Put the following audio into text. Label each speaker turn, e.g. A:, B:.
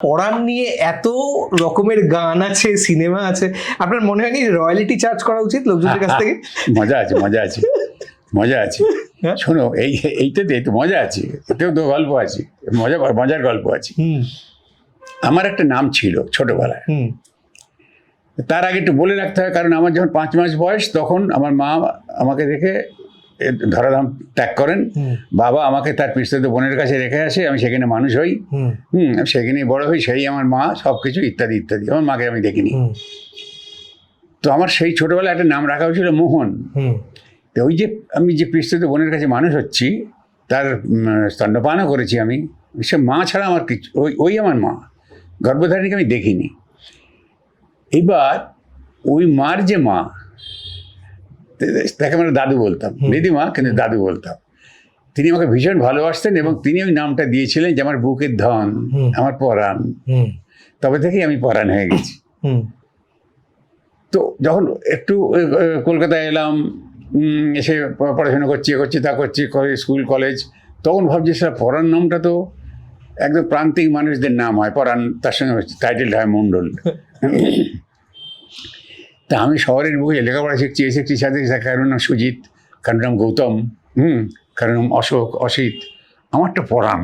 A: পড়ান নিয়ে এত রকমের গান আছে সিনেমা আছে আপনার মনে হয়নি রয়্যালিটি চার্জ করা উচিত লোকজনের কাছ থেকে?
B: মজা আছে মজা আছে মজা আছে।
A: হ্যাঁ?
B: শোনো এই এইটাতে একটু মজা আছে এতেও তো গল্প আছে মজা মজার গল্প আছে। আমার একটা নাম ছিল ছোটবেলায়। তার আগে একটু বলে রাখতে হয় কারণ আমার যখন পাঁচ মাস বয়স তখন আমার মা আমাকে দেখে ধরাধাম ত্যাগ করেন। বাবা আমাকে তার পিস্তত বোনের কাছে রেখে আসে আমি সেখানে মানুষ হই।
A: হুম।
B: সেখানেই বড় হই সেই আমার মা সব কিছু ইত্যাদি ইত্যাদি। আমার মাকে আমি দেখিনি। তো আমার সেই ছোটবেলায় একটা নাম রাখা হয়েছিল মোহন। তো ওই যে আমি যে পৃষ্ঠিত বোনের কাছে মানুষ হচ্ছি তার স্তন্যপানও করেছি আমি। সে মা ছাড়া আমার কিছু ওই ওই আমার মা। গর্ভধারণীকে আমি দেখিনি। এবার ওই মার যে মা তাকে আমরা দাদু বলতাম। দিদিমা কিন্তু দাদু বলতাম। তিনি আমাকে ভীষণ ভালোবাসতেন এবং তিনি ওই নামটা দিয়েছিলেন যে আমার বুকের ধন আমার পরাণ। তবে থেকেই আমি পরাণ হয়ে গেছি। তো যখন একটু কলকাতায় এলাম এসে পড়াশোনা করছি এ করছি তা করছি স্কুল কলেজ তখন ভাবছি স্যার পরাণ নামটা তো একদম প্রান্তিক মানুষদের নাম হয় পরাণ তার সঙ্গে টাইটেল হয় মণ্ডল। তা আমি শহরের বুকে লেখাপড়া শিখছি, এই শিখছি সাথে কারণ নাম সুজিত, কারণ নাম গৌতম, হুম, কারণ অশোক, অসিত, আমারটা পরাণ